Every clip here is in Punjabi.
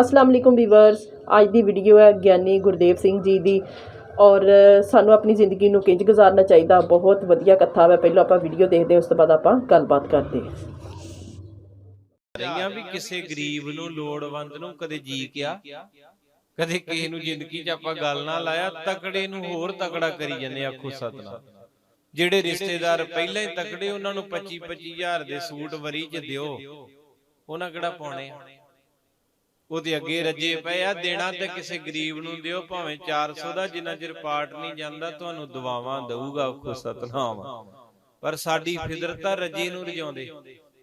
ਅਸਲਾਮ ਅਲੈਕੁਮ ਵੀਵਰਸ, ਅੱਜ ਦੀ ਵੀਡੀਓ ਹੈ ਗਿਆਨੀ ਗੁਰਦੇਵ ਸਿੰਘ ਜੀ ਦੀ। ਔਰ ਸਾਨੂੰ ਆਪਣੀ ਜ਼ਿੰਦਗੀ ਨੂੰ ਕਿੰਜ ਗੁਜ਼ਾਰਨਾ ਚਾਹੀਦਾ, ਬਹੁਤ ਵਧੀਆ ਕਥਾ ਹੈ ਪਹਿਲਾਂ ਆਪਾਂ ਵੀਡੀਓ ਦੇਖਦੇ ਉਸ ਤੋਂ ਬਾਅਦ ਆਪਾਂ ਗੱਲਬਾਤ ਕਰਦੇ ਰਹੀਆਂ ਵੀ ਕਿਸੇ ਗਰੀਬ ਨੂੰ ਲੋੜਵੰਦ ਨੂੰ ਕਦੇ ਜੀ ਕਿਆ? ਕਦੇ ਕਿਸੇ ਨੂੰ ਜ਼ਿੰਦਗੀ 'ਚ ਆਪਾਂ ਗੱਲ ਨਾ ਲਾਇਆ, ਤਕੜੇ ਨੂੰ ਹੋਰ ਤਕੜਾ ਕਰੀ ਜਾਂਦੇ ਆਖੋ ਸਤਨਾਮ। ਜਿਹੜੇ ਰਿਸ਼ਤੇਦਾਰ ਪਹਿਲਾਂ ਹੀ ਤਕੜੇ, ਉਹਨਾਂ ਨੂੰ 25 25000 ਦੇ ਸੂਟ ਵਰੀ 'ਚ ਦਿਓ। ਉਹਨਾਂ ਕਿਹੜਾ ਪਾਉਣੇ ਉਹਦੇ ਅੱਗੇ ਰੱਜੇ ਪਏ ਆ ਦੇਣਾ ਤੇ ਕਿਸੇ ਗਰੀਬ ਨੂੰ ਦਿਓ ਭਾਵੇਂ 400 ਦਾ ਜਿੰਨਾ ਚਿਰ ਪਾਟ ਨਹੀਂ ਜਾਂਦਾ ਤੁਹਾਨੂੰ ਦੁਆਵਾਂ ਦਊਗਾ ਆਖੋ ਸਤਨਾਮ। ਪਰ ਸਾਡੀ ਫਿਦਰਤ ਆ ਰੱਜੇ ਨੂੰ ਰਜਾਉਂਦੇ।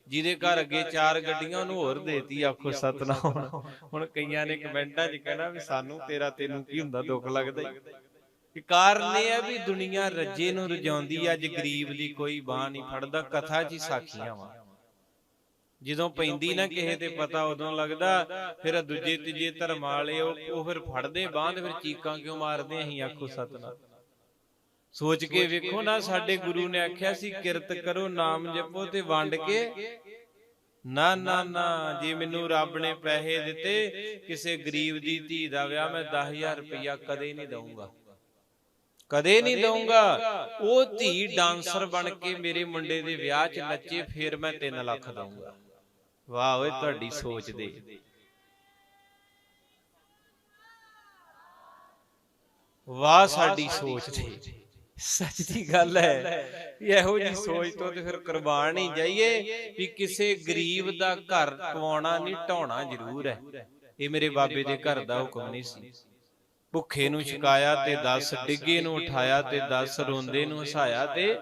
ਜਿਹਦੇ ਘਰ ਅੱਗੇ ਚਾਰ ਗੱਡੀਆਂ ਉਹਨੂੰ ਹੋਰ ਦੇਤੀ ਆਖੋ ਸਤਨਾਮ। ਹੁਣ ਕਈਆਂ ਨੇ ਕਮੈਂਟਾਂ 'ਚ ਕਹਿਣਾ ਵੀ ਸਾਨੂੰ ਤੇਰਾ ਤੈਨੂੰ ਕੀ ਹੁੰਦਾ ਦੁੱਖ ਲੱਗਦਾ। ਕਿ ਕਾਰਨ ਇਹ ਹੈ ਵੀ ਦੁਨੀਆ ਰੱਜੇ ਨੂੰ ਰਜਾਉਂਦੀ ਆ, ਅੱਜ ਗਰੀਬ ਦੀ ਕੋਈ ਬਾਹ ਨਹੀਂ ਫੜਦਾ ਕਥਾ 'ਚ ਹੀ ਸਾਖੀਆਂ ਵਾ। ਜਦੋਂ ਪੈਂਦੀ ਨਾ ਕਿਸੇ ਤੇ ਪਤਾ ਉਦੋਂ ਲੱਗਦਾ ਫਿਰ ਦੂਜੇ ਤੀਜੇ ਧਰਮ ਵਾਲੇ ਉਹ ਫਿਰ ਫੜਦੇ ਬਾਂਹ ਤੇ ਫਿਰ ਚੀਕਾਂ ਕਿਉਂ ਮਾਰਦੇ ਅਸੀਂ ਆਖੋ ਸਤਨਾਮ। ਸੋਚ ਕੇ ਵੇਖੋ ਨਾ ਸਾਡੇ ਗੁਰੂ ਨੇ ਆਖਿਆ ਸੀ ਕਿਰਤ ਕਰੋ ਨਾਮ ਜਪੋ ਤੇ ਵੰਡ ਕੇ। ਨਾ ਨਾ ਨਾ ਜੇ ਮੈਨੂੰ ਰੱਬ ਨੇ ਪੈਸੇ ਦਿੱਤੇ ਕਿਸੇ ਗਰੀਬ ਦੀ ਧੀ ਦਾ ਵਿਆਹ ਮੈਂ 10000 ਰੁਪਇਆ ਕਦੇ ਨਹੀਂ ਦਊਂਗਾ। ਕਦੇ ਨਹੀਂ ਦਊਂਗਾ। ਉਹ ਧੀ ਡਾਂਸਰ ਬਣ ਕੇ ਮੇਰੇ ਮੁੰਡੇ ਦੇ ਵਿਆਹ 'ਚ ਨੱਚੇ ਫਿਰ ਮੈਂ 3 ਲੱਖ ਦਊਂਗਾ ਵਾਹ ਓਏ ਤੁਹਾਡੀ ਸੋਚ ਦੇ। ਵਾਹ ਸਾਡੀ ਸੋਚ ਦੇ। ਸੱਚ ਦੀ। ਗੱਲ ਹੈ। ਇਹੋ ਜੀ ਸੋਚ ਤੋਂ ਤੇ ਫਿਰ ਕੁਰਬਾਨ ਹੀ ਜਾਈਏ ਵੀ ਕਿਸੇ ਗਰੀਬ ਦਾ ਘਰ ਪਵਾਉਣਾ ਨਹੀਂ ਢਾਉਣਾ ਜ਼ਰੂਰ ਹੈ। ਇਹ ਮੇਰੇ ਬਾਬੇ ਦੇ ਘਰ ਦਾ ਹੁਕਮ ਨਹੀਂ ਸੀ। ਭੁੱਖੇ ਨੂੰ ਛਕਾਇਆ ਤੇ 10 ਡਿੱਗੇ ਨੂੰ ਉਠਾਇਆ ਤੇ 10 ਰੋਂਦੇ ਨੂੰ ਹਸਾਇਆ ਤੇ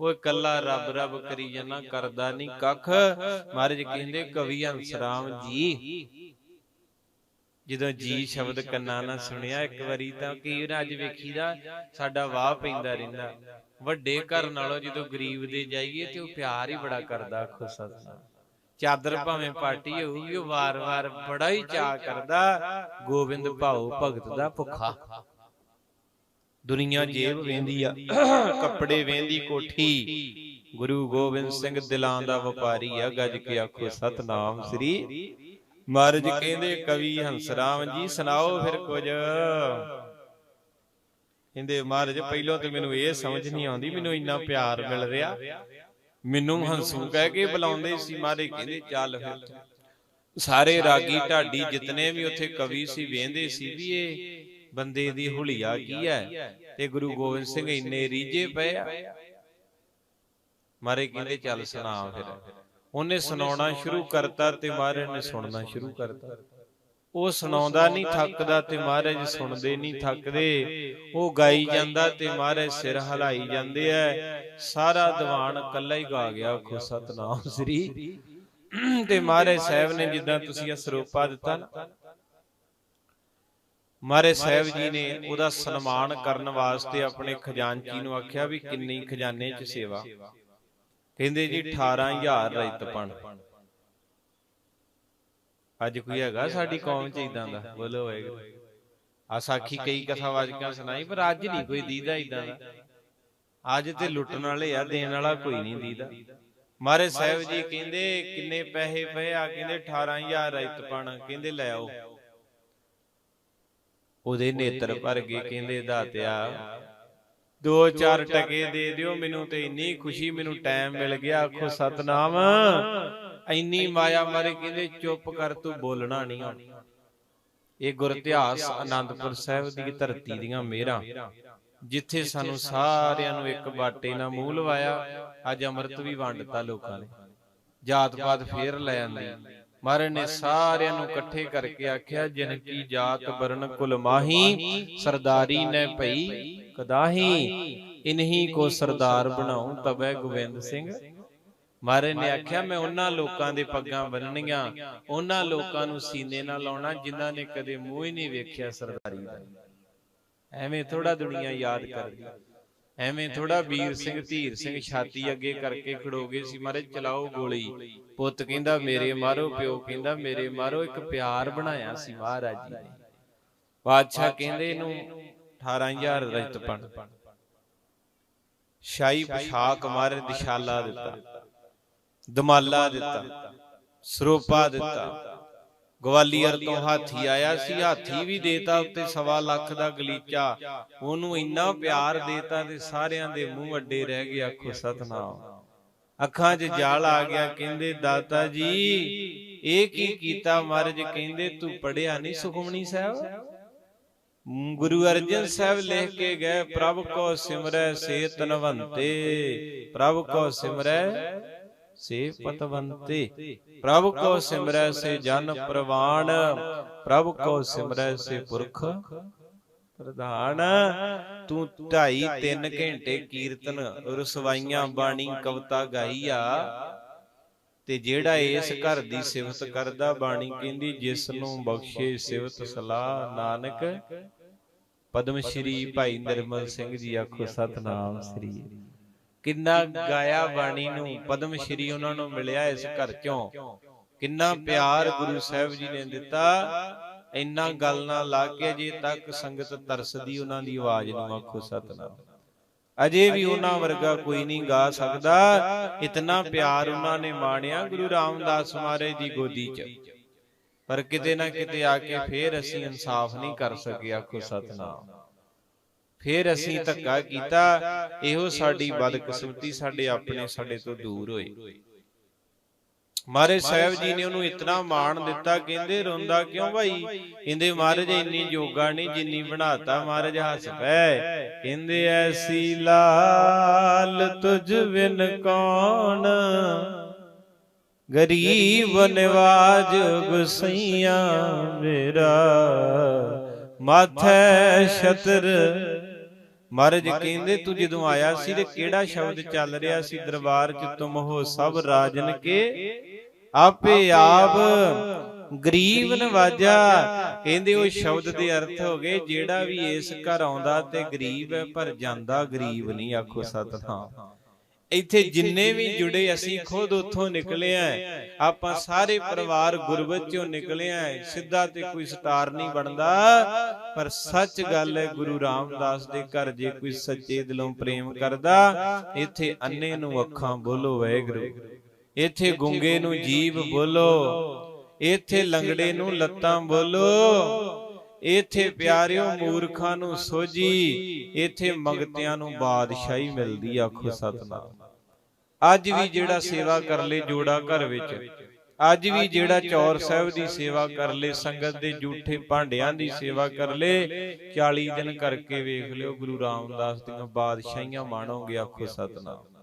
ਉਹ ਇਕੱਲਾ ਰੱਬ ਰੱਬ ਕਰੀ ਜਾਣਾ ਕਰਦਾ ਨਹੀਂ ਕੱਖ। ਮਹਾਰਾਜ ਕਹਿੰਦੇ, ਕਵੀ ਹੰਸਰਾਮ ਜੀ, ਜਦੋਂ ਜੀ ਸ਼ਬਦ ਕੰਨਾਂ ਨਾਲ ਸੁਣਿਆ ਇੱਕ ਵਾਰੀ ਤਾਂ ਕਈ ਅੱਜ ਵੇਖੀਦਾ, ਸਾਡਾ ਵਾਹ ਪੈਂਦਾ ਰਹਿੰਦਾ। ਵੱਡੇ ਘਰ ਨਾਲੋਂ ਜਦੋਂ ਗਰੀਬ ਦੇ ਜਾਈਏ ਤੇ ਉਹ ਪਿਆਰ ਹੀ ਬੜਾ ਕਰਦਾ, ਆਖੋ ਚਾਦਰ ਭਾਵੇਂ ਪਾਟੀ ਹੋਊਗੀ, ਉਹ ਵਾਰ-ਵਾਰ ਬੜਾ ਹੀ ਚਾਹ ਕਰਦਾ, ਗੋਬਿੰਦ ਭਾਉ ਭਗਤ ਦਾ ਭੁੱਖਾ। ਦੁਨੀਆ ਜੇਬ ਵੇਂਦੀ ਆ। ਕੱਪੜੇ ਵੇਂਦੀ ਕੋਠੀ। ਗੁਰੂ ਗੋਬਿੰਦ ਸਿੰਘ ਦਿਲਾਂ ਦਾ ਵਪਾਰੀ ਆ ਗੱਜ ਕੇ ਆਖੋ ਸਤਨਾਮ ਸ੍ਰੀ ਮਹਾਰਾਜ ਕਹਿੰਦੇ ਕਵੀ ਹੰਸਰਾਮ ਜੀ ਸੁਣਾਓ ਫਿਰ ਕੁਝ। ਕਹਿੰਦੇ ਮਹਾਰਾਜ ਪਹਿਲਾਂ ਤੇ ਮੈਨੂੰ ਇਹ ਸਮਝ ਨਹੀਂ ਆਉਂਦੀ ਮੈਨੂੰ ਇੰਨਾ ਪਿਆਰ ਮਿਲ ਰਿਹਾ। ਮੈਨੂੰ ਹੰਸੂ ਕਹਿ ਕੇ ਬੁਲਾਉਂਦੇ ਸੀ ਮਹਾਰਾਜ ਕਹਿੰਦੇ ਚੱਲ ਫਿਰ। ਸਾਰੇ ਰਾਗੀ ਢਾਡੀ ਜਿਤਨੇ ਵੀ ਉੱਥੇ ਕਵੀ ਸੀ ਵੇਂਦੇ ਸੀ ਵੀ ਇਹ। ਬੰਦੇ ਦੀ ਹੁਲੀਆ ਕੀ ਹੈ? ਤੇ ਗੁਰੂ ਗੋਬਿੰਦ ਸਿੰਘ ਇੰਨੇ ਰੀਝੇ ਪਏ ਆ। ਮਾਰੇ ਕਹਿੰਦੇ ਚੱਲ ਸੁਣਾ ਫਿਰ। ਉਹਨੇ ਸੁਣਾਉਣਾ ਸ਼ੁਰੂ ਕਰਤਾ ਤੇ ਮਹਾਰਾਜ ਨੇ ਸੁਣਨਾ ਸ਼ੁਰੂ ਕਰਤਾ। ਉਹ ਸੁਣਾਉਂਦਾ ਨਹੀਂ ਥੱਕਦਾ ਤੇ ਮਹਾਰਾਜ ਸੁਣਦੇ ਨਹੀਂ ਥੱਕਦੇ। ਉਹ ਗਾਈ ਜਾਂਦਾ ਤੇ ਮਹਾਰਾਜ ਸਿਰ ਹਲਾਈ ਜਾਂਦੇ ਐ ਸਾਰਾ ਦੀਵਾਨ ਇਕੱਲਾ ਹੀ ਗਾ ਗਿਆ ਆਖੋ ਸਤਨਾਮ ਸ੍ਰੀ। ਤੇ ਮਹਾਰਾਜ ਸਾਹਿਬ ਨੇ ਜਿੱਦਾਂ ਤੁਸੀਂ ਇਹ ਸਰੂਪਾ ਦਿੱਤਾ ਨਾ ਮਹਾਰਾਜ ਸਾਹਿਬ ਜੀ ਨੇ ਉਹਦਾ ਸਨਮਾਨ ਕਰਨ ਵਾਸਤੇ ਆਪਣੇ ਖਜ਼ਾਨਚੀ ਨੂੰ ਆਖਿਆ ਵੀ ਕਿੰਨੀ ਖਜ਼ਾਨੇ 'ਚ ਸੇਵਾ ਕਹਿੰਦੇ ਜੀ 18000 ਰਜਤਪਣ ਅੱਜ ਕੋਈ ਹੈਗਾ ਸਾਡੀ ਕੌਮ 'ਚ ਇਦਾਂ ਦਾ ਬੋਲੋ ਵਾਹਿਗੁਰੂ ਆ ਸਾਖੀ ਕਈ ਕਥਾ ਵਾਜਕਾਂ ਸੁਣਾਈ ਪਰ ਅੱਜ ਨਹੀਂ ਕੋਈ ਦੀਦਾ ਇਦਾਂ ਦਾ ਅੱਜ ਤੇ ਲੁੱਟਣ ਵਾਲੇ ਆ ਦੇਣ ਵਾਲਾ ਕੋਈ ਨਹੀਂ ਦੀਦਾ ਮਹਾਰਾਜ ਸਾਹਿਬ ਜੀ ਕਹਿੰਦੇ ਕਿੰਨੇ ਪੈਸੇ ਪਏ ਆ ਕਹਿੰਦੇ 18000 ਰਜਤਪਣ ਕਹਿੰਦੇ ਲੈ ਆਓ ਉਹਦੇ ਨੇਤਰ ਭਰ ਗਏ ਕਹਿੰਦੇ ਦਾਤਿਆ। ਦੋ ਚਾਰ ਟਕੇ ਦੇ ਦਿਓ ਮੈਨੂੰ ਤੇ ਇੰਨੀ ਖੁਸ਼ੀ ਮੈਨੂੰ ਟਾਈਮ ਮਿਲ ਗਿਆ ਆਖੋ ਸਤਨਾਮ। ਇੰਨੀ ਮਾਇਆ ਮਾਰੇ ਕਹਿੰਦੇ ਚੁੱਪ ਕਰ ਤੂੰ ਬੋਲਣਾ ਨਹੀਂ ਇਹ ਗੁਰ ਇਤਿਹਾਸ ਆਨੰਦਪੁਰ ਸਾਹਿਬ ਦੀ ਧਰਤੀ ਦੀਆਂ ਮਿਹਰਾਂ ਜਿੱਥੇ ਸਾਨੂੰ ਸਾਰਿਆਂ ਨੂੰ ਇੱਕ ਬਾਟੇ ਨਾਲ ਮੂੰਹ ਲਵਾਇਆ। ਅੱਜ ਅੰਮ੍ਰਿਤ ਵੀ ਵੰਡਤਾ ਲੋਕਾਂ ਨੇ। ਜਾਤ ਪਾਤ ਫੇਰ ਲੈ ਆਂਦੀ। ਮਹਾਰਾਜ ਨੇ ਸਾਰਿਆਂ ਨੂੰ ਇਕੱਠੇ ਕਰਕੇ ਆਖਿਆ ਜਿਨ ਕੀ ਜਾਤ ਬਰਨ ਕੁਲ ਮਾਹੀ ਸਰਦਾਰੀ ਨੇ ਭਈ ਕਦਾਹੀ ਇਨਹੀ ਕੋ ਸਰਦਾਰ ਬਣਾਉ ਤਬੈ ਗੋਬਿੰਦ ਸਿੰਘ। ਮਹਾਰਾਜ ਨੇ ਆਖਿਆ ਮੈਂ ਉਹਨਾਂ ਲੋਕਾਂ ਦੇ ਪੱਗਾਂ ਬੰਨਣੀਆਂ। ਉਹਨਾਂ ਲੋਕਾਂ ਨੂੰ ਸੀਨੇ ਨਾਲ ਲਾਉਣਾ ਜਿਨ੍ਹਾਂ ਨੇ ਕਦੇ ਮੂੰਹ ਹੀ ਨਹੀਂ ਵੇਖਿਆ ਸਰਦਾਰੀ ਦਾ। ਐਵੇਂ ਥੋੜਾ ਦੁਨੀਆ ਯਾਦ ਕਰਦੀ। ਐਵੇਂ ਥੋੜਾ ਵੀਰ ਸਿੰਘ ਧੀਰ ਸਿੰਘ ਛਾਤੀ ਅੱਗੇ ਕਰਕੇ ਖੜੋਗੇ ਸੀ ਮਹਾਰਾਜ ਚਲਾਓ ਗੋਲੀ। ਪੁੱਤ ਕਹਿੰਦਾ ਮੇਰੇ ਮਾਰੋ ਪਿਓ ਕਹਿੰਦਾ ਮੇਰੇ ਮਾਰੋ ਇੱਕ ਪਿਆਰ ਬਣਾਇਆ ਸੀ ਮਹਾਰਾਜ ਜੀ। ਨੇ ਬਾਦਸ਼ਾਹ ਕਹਿੰਦੇ ਇਹਨੂੰ 18000 ਰਜਤਪਣ ਸ਼ਾਹੀ ਪੋਸ਼ਾਕ ਮਾਰੇ ਦਿਸ਼ਾਲਾ ਦਿੱਤਾ। ਦਮਾਲਾ ਦਿੱਤਾ। ਸਰੂਪਾ ਦਿੱਤਾ। ਗਵਾਲੀਅਰ ਤੋਂ ਹਾਥੀ ਆਇਆ ਸੀ ਹਾਥੀ ਵੀ ਦੇਤਾ ਉੱਤੇ ਸਵਾ ਲੱਖ ਦਾ ਗਲੀਚਾ। ਉਹਨੂੰ ਇੰਨਾ ਪਿਆਰ ਦੇਤਾ ਤੇ ਸਾਰਿਆਂ ਦੇ ਮੂੰਹ ਅੱਡੇ ਰਹਿ ਗਏ ਆਖੋ ਸਤਨਾਮ। ਅੱਖਾਂ 'ਚ ਜਾਲ ਆ ਗਿਆ ਕਹਿੰਦੇ ਦਾਤਾ ਜੀ ਇਹ ਕੀ ਕੀਤਾ ਮਹਾਰਾਜ? ਕਹਿੰਦੇ ਤੂੰ ਪੜਿਆ ਨਹੀਂ ਸੁਖਮਣੀ ਸਾਹਿਬ? ਗੁਰੂ ਅਰਜਨ ਸਾਹਿਬ ਲਿਖ ਕੇ ਗਏ ਪ੍ਰਭ ਕੋ ਸਿਮਰੈ ਸੇ ਤਨਵੰਤੇ ਪ੍ਰਭ ਕੋ ਸਿਮਰੈ ਸੇ ਪਤਵੰਤੇ ਪ੍ਰਭ ਕੋ ਸਿਮਰੈ ਸੇ ਜਨ ਪ੍ਰਵਾਣ। ਪ੍ਰਭ ਕੋ ਸਿਮਰੈ ਸੇ ਪੁਰਖ। ਪ੍ਰਧਾਨ ਤੂੰ ਢਾਈ 3 ਘੰਟੇ ਕੀਰਤਨ ਰਸਵਾਈਆਂ ਬਾਣੀ ਕਵਤਾ ਗਾਈ ਆ। ਤੇ ਜਿਹੜਾ ਇਸ ਘਰ ਦੀ ਸਿਫਤ ਕਰਦਾ ਬਾਣੀ ਕਹਿੰਦੀ ਜਿਸ ਨੂੰ ਬਖਸ਼ੇ ਸਿਫਤ ਸਲਾਹ ਨਾਨਕ। ਪਦਮ ਸ਼੍ਰੀ ਭਾਈ ਨਿਰਮਲ ਸਿੰਘ ਜੀ ਆਖੋ ਸਤਨਾਮ ਸ੍ਰੀ। ਕਿੰਨਾ ਗਾਇਆ ਬਾਣੀ ਨੂੰ, ਪਦਮ ਸ਼੍ਰੀ ਉਹਨਾਂ ਨੂੰ ਮਿਲਿਆ ਇਸ ਘਰ ਚੋਂ। ਕਿੰਨਾ ਪਿਆਰ ਗੁਰੂ ਸਾਹਿਬ ਜੀ ਨੇ ਦਿੱਤਾ। ਇੰਨਾ ਗੱਲ ਨਾਲ ਲੱਗ ਕੇ ਜੇ ਤੱਕ ਸੰਗਤ ਤਰਸਦੀ ਉਹਨਾਂ ਦੀ ਆਵਾਜ਼ ਨੂੰ, ਆਖੋ ਸਤਨਾਮ। ਅਜੇ ਵੀ ਉਹਨਾਂ ਵਰਗਾ ਕੋਈ ਨਹੀਂ ਗਾ ਸਕਦਾ। ਇਤਨਾ ਪਿਆਰ ਉਹਨਾਂ ਨੇ ਮਾਣਿਆ ਗੁਰੂ ਰਾਮਦਾਸ ਮਹਾਰਾਜ ਦੀ ਗੋਦੀ 'ਚ। ਪਰ ਕਿਤੇ ਨਾ ਕਿਤੇ ਆ ਕੇ ਫੇਰ ਅਸੀਂ ਇਨਸਾਫ ਨਹੀਂ ਕਰ ਸਕੇ, ਆਖੋ ਸਤਨਾਮ। ਫੇਰ ਅਸੀਂ ਧੱਕਾ ਕੀਤਾ ਇਹੋ ਸਾਡੀ ਬਦਕਿਸਮਤੀ ਸਾਡੇ ਆਪਣੇ ਸਾਡੇ ਤੋਂ ਦੂਰ ਹੋਏ ਮਹਾਰਾਜ ਸਾਹਿਬ ਜੀ ਨੇ ਉਹਨੂੰ ਇਤਨਾ ਮਾਣ ਦਿੱਤਾ ਕਹਿੰਦੇ ਰੋਂਦਾ ਕਿਉਂ ਭਾਈ? ਕਹਿੰਦੇ ਮਹਾਰਾਜ ਇੰਨੀ ਜੋਗਾ ਨਹੀਂ ਜਿੰਨੀ ਬਣਾਤਾ ਮਹਾਰਾਜ ਹੱਸ ਪਏ। ਕਹਿੰਦੇ ਐਸੀ ਲਾਲ ਤੁਝ ਬਿਨ ਕੌਣ? ਗਰੀਬ ਨਿਵਾਜ ਗੁਸਈਆ ਮੇਰਾ। ਮਾਥੈ ਛਤਰ ਮਹਾਰਾਜ ਕਹਿੰਦੇ ਤੂੰ ਜਦੋਂ ਆਇਆ ਸੀ ਤੇ ਕਿਹੜਾ ਸ਼ਬਦ ਚੱਲ ਰਿਹਾ ਸੀ ਦਰਬਾਰ ਚ ਤੁਮ ਹੋ ਸਭ ਰਾਜਨ ਕੇ ਆਪੇ ਆਪ ਗਰੀਬ ਨਵਾਜਾ। ਕਹਿੰਦੇ ਉਹ ਸ਼ਬਦ ਦੇ ਅਰਥ ਹੋ ਗਏ ਜਿਹੜਾ ਵੀ ਇਸ ਘਰ ਆਉਂਦਾ ਤੇ ਗਰੀਬ ਹੈ ਪਰ ਜਾਂਦਾ ਗਰੀਬ ਨਹੀਂ ਆਖੋ ਸਤਨਾਮ। ਇੱਥੇ ਜਿੰਨੇ ਵੀ ਜੁੜੇ ਅਸੀਂ ਖੁਦ ਉੱਥੋਂ ਨਿਕਲੇ ਆ ਆਪਾਂ ਸਾਰੇ ਪਰਿਵਾਰ ਗੁਰਬਤ ਚੋਂ ਨਿਕਲੇ ਆ ਸਿੱਧਾ ਤੇ ਕੋਈ ਸਟਾਰ ਨਹੀਂ ਬਣਦਾ। ਪਰ ਸੱਚ ਗੱਲ ਹੈ ਗੁਰੂ ਰਾਮਦਾਸ ਦੇ ਘਰ ਜੇ ਕੋਈ ਸੱਚੇ ਦਿਲੋਂ ਪ੍ਰੇਮ ਕਰਦਾ ਇੱਥੇ ਅੰਨੇ ਨੂੰ ਅੱਖਾਂ ਬੋਲੋ ਵਾਹਿਗੁਰੂ। ਇੱਥੇ ਗੁੰਗੇ ਨੂੰ ਜੀਭ ਬੋਲੋ। ਇੱਥੇ ਲੰਗੜੇ ਨੂੰ ਲੱਤਾਂ ਬੋਲੋ। ਇੱਥੇ ਪਿਆਰਿਓ ਮੂਰਖਾਂ ਨੂੰ ਸੋਝੀ ਇੱਥੇ ਮੰਗਤਿਆਂ ਨੂੰ ਬਾਦਸ਼ਾਹੀ ਮਿਲਦੀ ਆਖੋ ਸਤਨਾਮ। ਅੱਜ ਵੀ ਜਿਹੜਾ ਸੇਵਾ ਕਰ ਲੇ ਜੋੜਾ ਘਰ ਵਿੱਚ। ਅੱਜ ਵੀ ਜਿਹੜਾ ਚੌਰ ਸਾਹਿਬ ਦੀ ਸੇਵਾ ਕਰ ਲੇ ਸੰਗਤ ਦੇ ਝੂਠੇ ਭਾਂਡਿਆਂ ਦੀ ਸੇਵਾ ਕਰ ਲੇ 40 ਦਿਨ ਕਰਕੇ ਵੇਖ ਲਿਓ ਗੁਰੂ ਰਾਮਦਾਸ ਦੀਆਂ ਬਾਦਸ਼ਾਹੀਆਂ ਮਾਣੋਗੇ ਆਖੋ ਸਤਨਾਮ।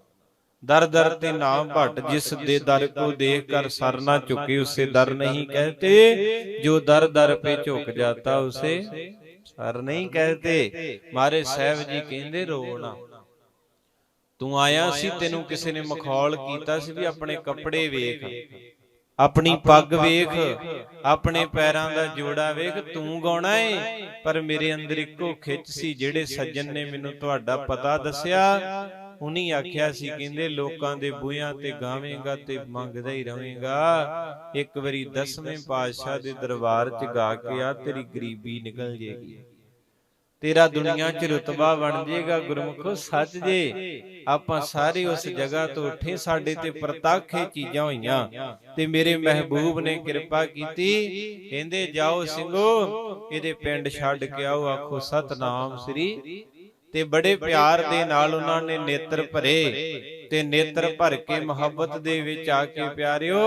ਦਰ ਦਰ ਤੇ ਨਾਮ ਭਟ, ਜਿਸ ਦੇ ਦਰ ਕੋ ਦੇਖ ਕਰ ਸਰ ਝੁਕੇ, ਉਸੇ ਦਰ ਨਹੀਂ ਕਹਤੇ। ਜੋ ਦਰ ਦਰ ਪੇ ਝੁਕ ਜਾਤਾ, ਉਸੇ ਸਰ ਨਹੀਂ ਕਹਤੇ। ਮਾਰੇ ਸਾਹਿਬ ਜੀ ਕਹਿੰਦੇ, ਰੋ ਤੂੰ ਆਇਆ ਸੀ, ਤੈਨੂੰ ਕਿਸੇ ਨੇ ਮਖੌਲ ਕੀਤਾ ਸੀ ਵੀ ਆਪਣੇ ਕੱਪੜੇ ਵੇਖ। ਆਪਣੀ ਪੱਗ ਵੇਖ, ਆਪਣੇ ਪੈਰਾਂ ਦਾ ਜੋੜਾ ਵੇਖ, ਤੂੰ ਗਾਉਣਾ ਏ? ਪਰ ਮੇਰੇ ਅੰਦਰ ਇੱਕੋ ਖਿੱਚ ਸੀ, ਜਿਹੜੇ ਸੱਜਣ ਨੇ ਮੈਨੂੰ ਤੁਹਾਡਾ ਪਤਾ ਦੱਸਿਆ। ਉਨੀ ਆਖਿਆ ਸੀ ਕਹਿੰਦੇ ਲੋਕਾਂ ਦੇ ਬੂਹਿਆਂ ਤੇ ਗਾਵੇਂਗਾ ਤੇ ਮੰਗਦਾ ਹੀ ਰਵੇਂਗਾ ਇੱਕ ਵਾਰੀ ਦਸਵੇਂ ਪਾਤਸ਼ਾਹ ਦੇ ਦਰਬਾਰ 'ਚ ਗਾ ਕੇ ਆ ਤੇਰੀ ਗਰੀਬੀ ਨਿਕਲ ਜੇਗੀ ਤੇਰਾ ਦੁਨੀਆ 'ਚ ਰਤਬਾ ਬਣ ਜਾਏਗਾ ਗੁਰਮੁਖੋ ਸੱਚ ਜੇ ਆਪਾਂ ਸਾਰੇ ਉਸ ਜਗ੍ਹਾ ਤੋਂ ਉੱਠੇ ਸਾਡੇ ਤੇ ਪ੍ਰਤੱਖ ਚੀਜ਼ਾਂ ਹੋਈਆਂ। ਤੇ ਮੇਰੇ ਮਹਿਬੂਬ ਨੇ ਕਿਰਪਾ ਕੀਤੀ। ਕਹਿੰਦੇ ਜਾਓ ਸਿੰਘੋ ਇਹਦੇ ਪਿੰਡ ਛੱਡ ਕੇ ਆਓ ਆਖੋ ਸਤਨਾਮ ਸ੍ਰੀ ਤੇ ਬੜੇ ਪਿਆਰ ਦੇ ਨਾਲ ਉਹਨਾਂ ਨੇ ਨੇਤਰ ਭਰੇ ਤੇ ਨੇਤਰ ਭਰ ਕੇ ਮੁਹੱਬਤ ਦੇ ਵਿੱਚ ਆ ਕੇ ਪਿਆਰਿਓ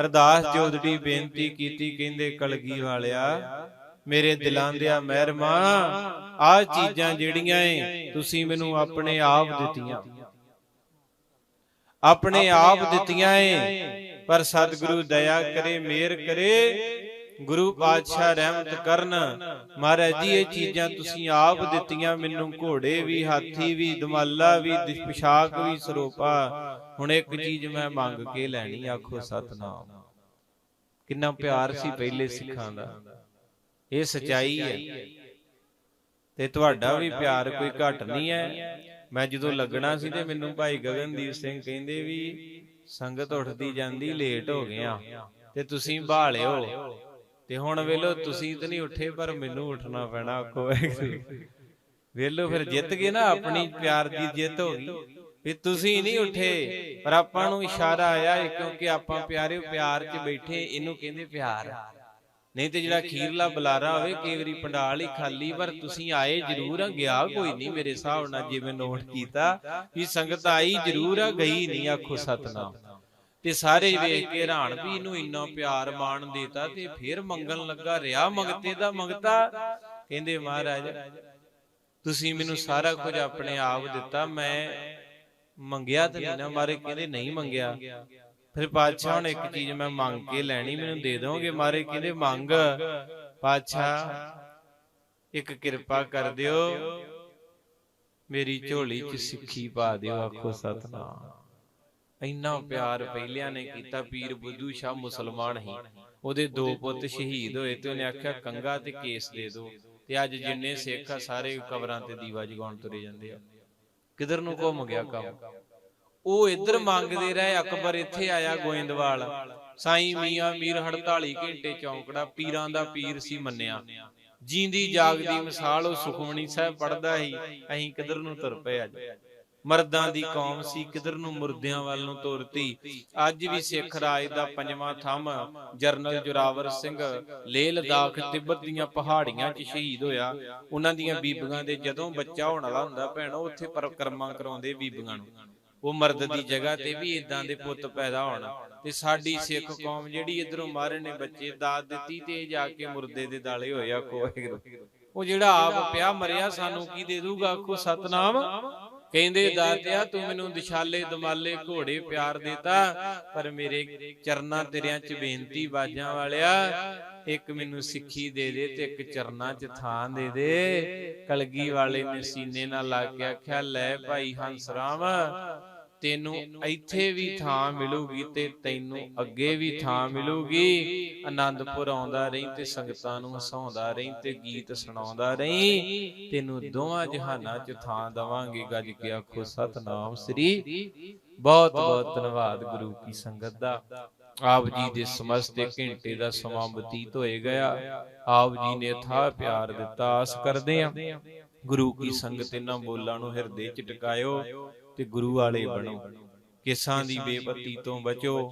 ਅਰਦਾਸ ਜੋਦੜੀ ਬੇਨਤੀ ਕੀਤੀ ਕਹਿੰਦੇ ਕਲਗੀ ਵਾਲਿਆ ਮੇਰੇ ਦਿਲਾਂ ਦੇ ਆ ਮਹਿਰਮਾ ਆ ਚੀਜ਼ਾਂ ਜਿਹੜੀਆਂ ਏ ਤੁਸੀਂ ਮੈਨੂੰ ਆਪਣੇ ਆਪ ਦਿੱਤੀਆਂ। ਆਪਣੇ ਆਪ ਦਿੱਤੀਆਂ ਏ ਪਰ ਸਤਿਗੁਰੂ ਦਇਆ ਕਰੇ ਮਿਹਰ ਕਰੇ ਗੁਰੂ ਪਾਤਸ਼ਾਹ ਰਹਿਮਤ ਕਰਨ। ਮਹਾਰਾਜ ਜੀ, ਇਹ ਚੀਜ਼ਾਂ ਤੁਸੀਂ ਆਪ ਦਿੱਤੀਆਂ, ਮੈਨੂੰ ਘੋੜੇ ਵੀ, ਹਾਥੀ ਵੀ, ਦਮਾਲਾ ਵੀ ਪਿਸ਼ਾਕ ਵੀ, ਸਰੋਪਾ। ਹੁਣ ਇੱਕ ਚੀਜ਼ ਮੈਂ ਮੰਗ ਕੇ ਲੈਣੀ ਆਖੋ ਸਤਨਾਮ। ਕਿੰਨਾ ਪਿਆਰ ਸੀ ਪਹਿਲੇ ਸਿੱਖਾਂ ਦਾ। ਇਹ ਸਚਾਈ ਹੈ। ਤੇ ਤੁਹਾਡਾ ਵੀ ਪਿਆਰ ਕੋਈ ਘਟ ਨਹੀਂ ਹੈ। ਮੈਂ ਜਦੋਂ ਲੱਗਣਾ ਸੀ ਤੇ ਮੈਨੂੰ ਭਾਈ ਗਗਨਦੀਪ ਸਿੰਘ ਕਹਿੰਦੇ ਵੀ, ਸੰਗਤ ਉੱਠਦੀ ਜਾਂਦੀ, ਲੇਟ ਹੋ ਗਿਆ। ਤੇ ਤੁਸੀਂ ਭਾਲਿਓ। ਤੇ ਹੁਣ ਵੇਲੋ ਤੁਸੀਂ ਤਾਂ ਨਹੀਂ ਉੱਠੇ ਪਰ ਮੈਨੂੰ ਉੱਠਣਾ ਪੈਣਾ ਆਖੋ ਵੇਲੋ ਫਿਰ ਜਿੱਤ ਗਏ ਨਾ ਆਪਣੀ ਪਿਆਰ ਦੀ ਜਿੱਤ ਹੋ ਗਈ। ਵੀ ਤੁਸੀਂ ਨਹੀਂ ਉੱਠੇ ਪਰ ਆਪਾਂ ਨੂੰ ਇਸ਼ਾਰਾ ਆਇਆ ਹੈ ਕਿਉਂਕਿ ਆਪਾਂ ਪਿਆਰੇ ਪਿਆਰ 'ਚ ਬੈਠੇ ਇਹਨੂੰ ਕਹਿੰਦੇ ਪਿਆਰ। ਨਹੀਂ ਤੇ ਜਿਹੜਾ ਖੀਰਲਾ ਬੁਲਾਰਾ ਹੋਵੇ ਕਈ ਵਾਰੀ ਪੰਡਾਲ ਹੀ ਖਾਲੀ ਪਰ ਤੁਸੀਂ ਆਏ ਜ਼ਰੂਰ ਆ ਗਿਆ ਕੋਈ ਨਹੀਂ ਮੇਰੇ ਹਿਸਾਬ ਨਾਲ ਜਿਵੇਂ ਨੋਟ ਕੀਤਾ ਵੀ ਸੰਗਤ ਆਈ ਜ਼ਰੂਰ ਆ ਗਈ ਨਹੀਂ ਆਖੋ ਸਤਨਾਮ। ਤੇ ਸਾਰੇ ਵੇਖ ਕੇ ਹੈਰਾਨ ਵੀ ਇਹਨੂੰ ਇੰਨਾ ਪਿਆਰ ਮਾਣ ਦੇਤਾ ਤੇ ਫਿਰ ਮੰਗਣ ਲੱਗਾ ਰਿਹਾ ਮੰਗਤੇ ਦਾ ਮੰਗਤਾ? ਕਹਿੰਦੇ ਮਹਾਰਾਜ ਤੁਸੀਂ ਮੈਨੂੰ ਸਾਰਾ ਕੁਝ ਆਪਣੇ ਆਪ ਦਿੱਤਾ ਮੈਂ ਮੰਗਿਆ ਤਾਂ ਨਹੀਂ ਨਾ ਮਾਰੇ ਕਹਿੰਦੇ ਨਹੀਂ ਮੰਗਿਆ। ਫਿਰ ਪਾਤਸ਼ਾਹ ਹੁਣ ਇੱਕ ਚੀਜ਼ ਮੈਂ ਮੰਗ ਕੇ ਲੈਣੀ ਮੈਨੂੰ ਦੇ ਦੋਗੇ ਮਾਰੇ? ਕਹਿੰਦੇ ਮੰਗ। ਪਾਤਸ਼ਾਹ ਇੱਕ ਕਿਰਪਾ ਕਰ ਦਿਓ। ਮੇਰੀ ਝੋਲੀ 'ਚ ਸਿੱਖੀ ਪਾ ਦਿਓ ਆਖੋ ਸਤਨਾਮ। ਇੰਨਾ ਪਿਆਰ ਪਹਿਲਿਆਂ ਨੇ ਕੀਤਾ ਪੀਰ ਬੁੱਧੂ ਸ਼ਾਹ ਮੁਸਲਮਾਨ ਹੀ। ਉਹਦੇ ਦੋ ਪੁੱਤ ਸ਼ਹੀਦ ਹੋਏ ਤੇ ਉਹਨੇ ਆਖਿਆ ਕੰਗਾ ਤੇ ਕੇਸ ਦੇ ਦਿਓ। ਤੇ ਅੱਜ ਜਿੰਨੇ ਸਿੱਖ ਆ ਸਾਰੇ ਕਬਰਾਂ ਤੇ ਦੀਵਾ ਜਗਾਉਣ ਤੁਰੇ ਜਾਂਦੇ ਆ। ਕਿਧਰ ਨੂੰ ਘੁੰਮ ਗਿਆ ਕੰਮ? ਉਹ ਇੱਧਰ ਮੰਗਦੇ ਰਹੇ ਅਕਬਰ ਇੱਥੇ ਆਇਆ ਗੋਇੰਦਵਾਲ। ਸਾਈਂ ਮੀਆਂ ਮੀਰ 48 ਘੰਟੇ ਚੌਂਕੜਾ ਪੀਰਾਂ ਦਾ ਪੀਰ ਸੀ ਮੰਨਿਆ। ਜੀਂਦੀ ਜਾਗਦੀ ਮਿਸਾਲ ਉਹ ਸੁਖਮਣੀ ਸਾਹਿਬ ਪੜਦਾ ਸੀ। ਅਸੀਂ ਕਿਧਰ ਨੂੰ ਤੁਰ ਪਏ ਅੱਜ? ਮਰਦਾਂ ਦੀ ਕੌਮ ਸੀ, ਕਿਧਰ ਨੂੰ ਮੁਰਦਿਆਂ ਵੱਲ ਨੂੰ ਤੋਰਤੀ। ਅੱਜ ਵੀ ਸਿੱਖ ਰਾਜ ਦਾ ਪੰਜਵਾਂ ਥੰਮ ਜਰਨਲ ਜੁਰਾਵਰ ਸਿੰਘ ਲੇਹ ਲਦਾਖ ਤਿੱਬਤ ਦੀਆਂ ਪਹਾੜੀਆਂ 'ਚ ਸ਼ਹੀਦ ਹੋਇਆ। ਉਹਨਾਂ ਦੀਆਂ ਬੀਬੀਆਂ ਦੇ ਜਦੋਂ ਬੱਚਾ ਹੋਣ ਵਾਲਾ ਹੁੰਦਾ ਭੈਣੋ ਉੱਥੇ ਪਰਕਰਮਾ ਕਰਾਉਂਦੇ ਬੀਬੀਆਂ ਨੂੰ। ਉਹ ਮਰਦ ਦੀ ਜਗ੍ਹਾ ਤੇ ਵੀ ਇਦਾਂ ਦੇ ਪੁੱਤ ਪੈਦਾ ਹੋਣ। ਤੇ ਸਾਡੀ ਸਿੱਖ ਕੌਮ ਜਿਹੜੀ ਇਧਰੋਂ ਮਾਰੇ ਨੇ ਬੱਚੇ, ਦਾਤ ਦਿੱਤੀ ਤੇ ਜਾ ਕੇ ਮੁਰਦੇ ਦੇ ਦਾਲੇ ਹੋਇਆ ਕੋਈ ਉਹ ਜਿਹੜਾ ਆਪ ਪਿਆ ਮਰਿਆ, ਸਾਨੂੰ ਕੀ ਦੇ ਦੂਗਾ? ਆਖੋ, ਸਤਨਾਮ। ਕਹਿੰਦੇ ਦਾਤਿਆ ਤੂੰ ਮੈਨੂੰ ਦਿਸ਼ਾਲੇ ਦਮਾਲੇ ਘੋੜੇ ਪਿਆਰ ਦਿੱਤਾ ਪਰ ਮੇਰੇ ਚਰਨਾਂ ਤੇਰਿਆਂ 'ਚ ਬੇਨਤੀ ਬਾਜਾਂ ਵਾਲਿਆ ਇੱਕ ਮੈਨੂੰ ਸਿੱਖੀ ਦੇ ਦੇ ਤੇ ਇੱਕ ਚਰਨਾਂ 'ਚ ਥਾਂ ਦੇ ਦੇ ਕਲਗੀ ਵਾਲੇ ਨੇ ਸੀਨੇ ਨਾਲ ਲਾ ਕੇ ਆਖਿਆ ਲੈ ਭਾਈ ਹੰਸ ਰਾਮ ਤੈਨੂੰ ਇੱਥੇ ਵੀ ਥਾਂ ਮਿਲੂਗੀ ਤੇ ਤੈਨੂੰ ਅੱਗੇ ਵੀ ਥਾਂ ਮਿਲੂਗੀ। ਆਨੰਦਪੁਰ ਆਉਂਦਾ ਰਹੀਂ ਤੇ ਸੰਗਤਾਂ ਨੂੰ ਹਸਾਉਂਦਾ ਰਹੀਂ ਤੇ ਗੀਤ ਸੁਣਾਉਂਦਾ ਰਹੀਂ। ਤੈਨੂੰ ਦੋਵਾਂ ਜਹਾਨਾਂ 'ਚ ਥਾਂ ਦਵਾਂਗੇ। ਗੱਜ ਕੇ ਆਖੋ ਸਤਨਾਮ ਸ੍ਰੀ। ਬਹੁਤ ਬਹੁਤ ਧੰਨਵਾਦ ਗੁਰੂ ਕੀ ਸੰਗਤ ਦਾ। ਆਪ ਜੀ ਦੇ ਸਮਸਤੇ ਘੰਟੇ ਦਾ ਸਮਾਂ ਬਤੀਤ ਹੋਏ ਗਿਆ। ਆਪ ਜੀ ਨੇ ਥਾ ਪਿਆਰ ਦਿੱਤਾ ਆਸ ਕਰਦੇ ਆ। ਗੁਰੂ ਕੀ ਸੰਗਤ ਇਹਨਾਂ ਬੋਲਾਂ ਨੂੰ ਹਿਰਦੇ 'ਚ ਟਿਕਾਇਓ ਤੇ ਗੁਰੂ ਵਾਲੇ ਬਣੋ। ਕਿਸਾਂ ਦੀ ਬੇਪਤੀ ਤੋਂ ਬਚੋ।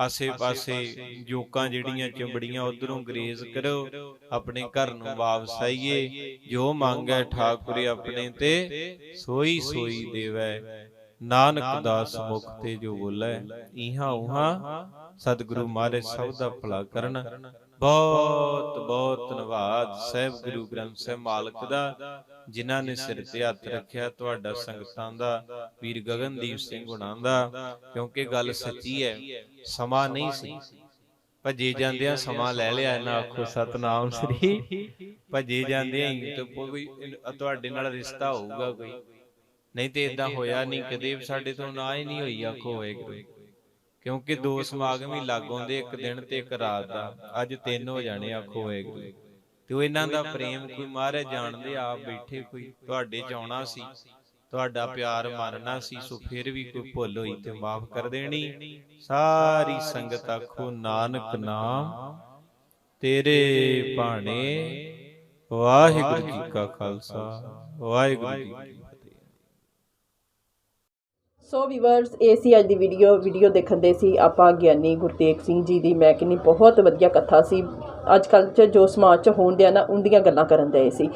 ਆਸੇ-ਪਾਸੇ ਜੋਕਾਂ ਜਿਹੜੀਆਂ ਚੰਬੜੀਆਂ ਉਧਰੋਂ ਗਰੇਜ਼ ਕਰੋ। ਆਪਣੇ ਘਰ ਨੂੰ ਵਾਪਸ ਆਈਏ। ਜੋ ਮੰਗੈ ਠਾਕੁਰ ਆਪਣੇ ਤੇ ਸੋਈ ਸੋਈ ਦੇਵੈ। ਨਾਨਕ ਦਾਸ ਮੁਖ ਤੇ ਜੋ ਬੋਲੇ ਇਹਾਂ ਉਹਾਂ ਸਤਿਗੁਰੂ ਮਹਾਰਾਜ ਸਭ ਦਾ ਭਲਾ ਕਰਨ। ਬਹੁਤ ਬਹੁਤ ਧੰਨਵਾਦ ਸਹਿਬ ਗੁਰੂ ਗ੍ਰੰਥ ਸਾਹਿਬ ਮਾਲਕ ਦਾ। ਜਿਨ੍ਹਾਂ ਨੇ ਸਿਰ ਤੇ ਹੱਥ ਰੱਖਿਆ ਤੁਹਾਡਾ ਸੰਗਤਾਂ ਦਾ ਵੀਰ ਗਗਨਦੀਪ ਸਿੰਘ ਹੁਣਾਂ ਦਾ ਕਿਉਂਕਿ ਗੱਲ ਸੱਚੀ ਹੈ ਸਮਾਂ ਨਹੀਂ ਸੀ। ਭੱਜੇ ਜਾਂਦਿਆਂ ਸਮਾਂ ਲੈ ਲਿਆ ਇਹਨਾਂ ਆਖੋ ਸਤਨਾਮ ਸ੍ਰੀ। ਭੱਜੇ ਜਾਂਦਿਆਂ ਹੀ ਤੇ ਕੋਈ ਤੁਹਾਡੇ ਨਾਲ ਰਿਸ਼ਤਾ ਹੋਊਗਾ ਕੋਈ। ਨਹੀਂ ਤੇ ਇਦਾਂ ਹੋਇਆ ਨਹੀਂ ਕਦੇ ਸਾਡੇ ਤੋਂ ਨਾ ਹੀ ਨਹੀਂ ਹੋਈ ਆਖੋ ਹੋਏਗਾ ਕਿਉਂਕਿ ਦੋ ਸਮਾਗਮ ਹੀ ਲੱਗ ਆਉਂਦੇ ਇੱਕ ਦਿਨ ਤੇ ਇੱਕ ਰਾਤ ਦਾ। ਅੱਜ ਤਿੰਨ ਹੋ ਜਾਣੇ ਆਖੋ ਹੋਏਗਾ ਤੇ ਉਹ ਇਹਨਾਂ ਦਾ ਪ੍ਰੇਮ ਕੋਈ ਮਹਾਰਾਜ ਜਾਣਦੇ ਆਪ ਬੈਠੇ ਕੋਈ ਤੁਹਾਡੇ ਚ ਆਉਣਾ ਸੀ ਤੁਹਾਡਾ ਪਿਆਰ ਮੰਨਣਾ ਸੀ ਸੋ ਫਿਰ ਵੀ ਕੋਈ ਭੁੱਲ ਹੋਈ ਤੇ ਮਾਫ ਕਰ ਦੇਣੀ। ਸਾਰੀ ਸੰਗਤ ਆਖੋ ਨਾਨਕ ਨਾਮ ਤੇਰੇ ਭਾਣੇ ਵਾਹਿਗੁਰੂ ਜੀ ਕਾ ਖਾਲਸਾ ਵਾਹਿਗੁਰੂ ਜੀ ਸੋ ਵੀਵਰਸ ਇਹ ਸੀ ਅੱਜ ਦੀ ਵੀਡੀਓ ਵੀਡੀਓ ਦੇਖਣ ਦੇ ਸੀ ਆਪਾਂ ਗਿਆਨੀ ਗੁਰਤੇਗ ਸਿੰਘ ਜੀ ਦੀ। ਮੈਂ ਕਹਿੰਦੀ ਬਹੁਤ ਵਧੀਆ ਕਥਾ ਸੀ। ਅੱਜ ਕੱਲ੍ਹ 'ਚ ਜੋ ਸਮਾਜ 'ਚ ਹੋਣ ਦਿਆ ਨਾ ਉਹਦੀਆਂ ਗੱਲਾਂ ਕਰਨ ਦੇ ਸੀ।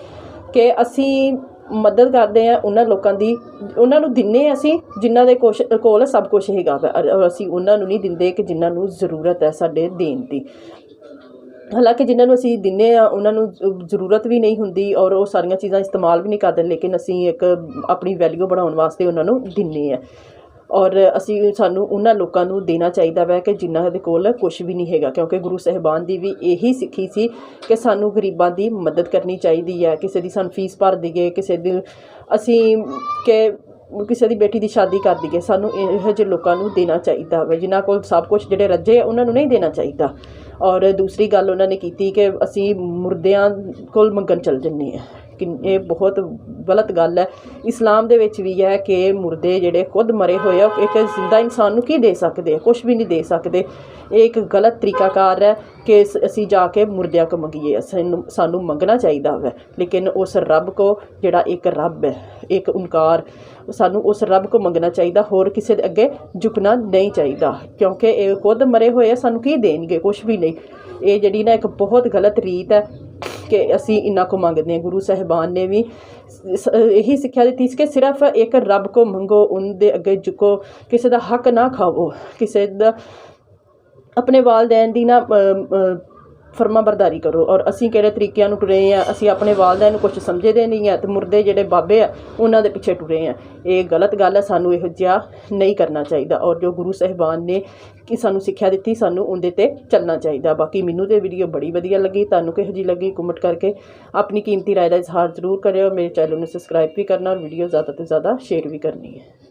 ਕਿ ਅਸੀਂ ਮਦਦ ਕਰਦੇ ਆ ਉਹਨਾਂ ਲੋਕਾਂ ਦੀ। ਉਹਨਾਂ ਨੂੰ ਦਿੰਨੇ ਅਸੀਂ ਜਿਨ੍ਹਾਂ ਦੇ ਕੁਛ ਕੋਲ ਸਭ ਕੁਝ ਹੈਗਾ ਵਾ, ਔਰ ਅਸੀਂ ਉਹਨਾਂ ਨੂੰ ਨਹੀਂ ਦਿੰਦੇ ਕਿ ਜਿਨ੍ਹਾਂ ਨੂੰ ਜ਼ਰੂਰਤ ਹੈ ਸਾਡੇ ਦੇਣ ਦੀ। ਹਾਲਾਂਕਿ ਜਿਨ੍ਹਾਂ ਨੂੰ ਅਸੀਂ ਦਿੰਨੇ ਆ, ਉਹਨਾਂ ਨੂੰ ਜ਼ਰੂਰਤ ਵੀ ਨਹੀਂ ਹੁੰਦੀ ਔਰ ਉਹ ਸਾਰੀਆਂ ਚੀਜ਼ਾਂ ਇਸਤੇਮਾਲ ਵੀ ਨਹੀਂ ਕਰਦੇ, ਲੇਕਿਨ ਅਸੀਂ ਇੱਕ ਆਪਣੀ ਵੈਲਿਊ ਬਣਾਉਣ ਵਾਸਤੇ ਉਹਨਾਂ ਨੂੰ ਦਿੰਨੇ ਆ। ਔਰ ਅਸੀਂ ਸਾਨੂੰ ਉਹਨਾਂ ਲੋਕਾਂ ਨੂੰ ਦੇਣਾ ਚਾਹੀਦਾ ਵੈ ਕਿ ਜਿਨ੍ਹਾਂ ਦੇ ਕੋਲ ਕੁਝ ਵੀ ਨਹੀਂ ਹੈਗਾ, ਕਿਉਂਕਿ ਗੁਰੂ ਸਾਹਿਬਾਨ ਦੀ ਵੀ ਇਹੀ ਸਿੱਖੀ ਸੀ ਕਿ ਸਾਨੂੰ ਗਰੀਬਾਂ ਦੀ ਮਦਦ ਕਰਨੀ ਚਾਹੀਦੀ ਹੈ ਕਿਸੇ ਦੀ ਸਾਨੂੰ ਫੀਸ ਭਰ ਦਈਏ, ਕਿਸੇ ਦੀ, ਅਸੀਂ ਕਿ ਕਿਸੇ ਦੀ ਬੇਟੀ ਦੀ ਸ਼ਾਦੀ ਕਰ ਦਈਏ, ਸਾਨੂੰ ਇਹੋ ਜਿਹੇ ਲੋਕਾਂ ਨੂੰ ਦੇਣਾ ਚਾਹੀਦਾ ਵਾ, ਜਿਨ੍ਹਾਂ ਕੋਲ ਸਭ ਕੁਝ ਜਿਹੜੇ ਰੱਜੇ ਆ, ਉਹਨਾਂ ਨੂੰ ਨਹੀਂ ਦੇਣਾ ਚਾਹੀਦਾ। ਔਰ ਦੂਸਰੀ ਗੱਲ ਉਹਨਾਂ ਨੇ ਕੀਤੀ ਕਿ ਅਸੀਂ ਮੁਰਦਿਆਂ ਕੋਲ ਮੰਗਣ ਚੱਲ ਜੰਨੇ ਹਾਂ ਕਿ ਇਹ ਬਹੁਤ ਗਲਤ ਗੱਲ ਹੈ। ਇਸਲਾਮ ਦੇ ਵਿੱਚ ਵੀ ਹੈ ਕਿ ਮੁਰਦੇ ਜਿਹੜੇ ਖੁਦ ਮਰੇ ਹੋਏ ਆ, ਇੱਕ ਜ਼ਿੰਦਾ ਇਨਸਾਨ ਨੂੰ ਕੀ ਦੇ ਸਕਦੇ ਕੁਝ ਵੀ ਨਹੀਂ ਦੇ ਸਕਦੇ। ਇਹ ਇੱਕ ਗਲਤ ਤਰੀਕਾਕਾਰ ਹੈ ਕਿ ਅਸੀਂ ਜਾ ਕੇ ਮੁਰਦਿਆਂ ਕੋ ਮੰਗੀਏ। ਸਾਨੂੰ ਸਾਨੂੰ ਮੰਗਣਾ ਚਾਹੀਦਾ ਹੈ ਲੇਕਿਨ ਉਸ ਰੱਬ ਕੋ ਜਿਹੜਾ ਇੱਕ ਰੱਬ ਹੈ, ਇੱਕ ਓਂਕਾਰ, ਸਾਨੂੰ ਉਸ ਰੱਬ ਕੋ ਮੰਗਣਾ ਚਾਹੀਦਾ, ਹੋਰ ਕਿਸੇ ਦੇ ਅੱਗੇ ਝੁਕਣਾ ਨਹੀਂ ਚਾਹੀਦਾ। ਕਿਉਂਕਿ ਇਹ ਖੁਦ ਮਰੇ ਹੋਏ ਆ, ਸਾਨੂੰ ਕੀ ਦੇਣਗੇ? ਕੁਝ ਵੀ ਨਹੀਂ। ਇਹ ਜਿਹੜੀ ਨਾ ਇੱਕ ਬਹੁਤ ਗਲਤ ਰੀਤ ਹੈ ਕਿ ਅਸੀਂ ਇੰਨਾ ਕੋ ਮੰਗਦੇ ਹਾਂ, ਗੁਰੂ ਸਾਹਿਬਾਨ ਨੇ ਵੀ ਇਹੀ ਸਿੱਖਿਆ ਦਿੱਤੀ ਸੀ ਕਿ ਸਿਰਫ ਇੱਕ ਰੱਬ ਕੋ ਮੰਗੋ, ਉਹਦੇ ਅੱਗੇ ਝੁਕੋ, ਕਿਸੇ ਦਾ ਹੱਕ ਨਾ ਖਾਵੋ, ਕਿਸੇ ਦਾ ਆਪਣੇ ਵਾਲਦੈਨ ਦੀ ਨਾ ਫਰਮਾ ਬਰਦਾਰੀ ਕਰੋ। ਔਰ ਅਸੀਂ ਕਿਹੜੇ ਤਰੀਕਿਆਂ ਨੂੰ ਟੁਰੇ ਆ? ਅਸੀਂ ਆਪਣੇ ਵਾਲਦੈਨ ਨੂੰ ਕੁਝ ਸਮਝਦੇ ਨਹੀਂ ਆ ਤੇ ਮੁਰਦੇ ਜਿਹੜੇ ਬਾਬੇ ਆ, ਉਹਨਾਂ ਦੇ ਪਿੱਛੇ ਟੁਰੇ ਆ। ਇਹ ਗਲਤ ਗੱਲ ਹੈ ਸਾਨੂੰ ਇਹੋ ਜਿਹਾ ਨਹੀਂ ਕਰਨਾ ਚਾਹੀਦਾ। ਔਰ ਜੋ ਗੁਰੂ ਸਾਹਿਬਾਨ ਨੇ ਕਿ ਸਾਨੂੰ ਸਿੱਖਿਆ ਦਿੱਤੀ, ਸਾਨੂੰ ਉਹਦੇ ਤੇ ਚੱਲਣਾ ਚਾਹੀਦਾ। ਬਾਕੀ ਮੈਨੂੰ ਤੇ ਵੀਡੀਓ ਬੜੀ ਵਧੀਆ ਲੱਗੀ, ਤੁਹਾਨੂੰ ਕਿਹੋ ਜਿਹੀ ਲੱਗੀ ਕਮੈਂਟ ਕਰਕੇ ਆਪਣੀ ਕੀਮਤੀ ਰਾਏ ਦਾ ਇਜ਼ਹਾਰ ਜ਼ਰੂਰ ਕਰਿਓ। ਮੇਰੇ ਚੈਨਲ ਨੂੰ ਸਬਸਕ੍ਰਾਈਬ ਵੀ ਕਰਨਾ ਔਰ ਵੀਡੀਓ ਜ਼ਿਆਦਾ ਤੋਂ ਜ਼ਿਆਦਾ ਸ਼ੇਅਰ ਵੀ ਕਰਨੀ ਹੈ।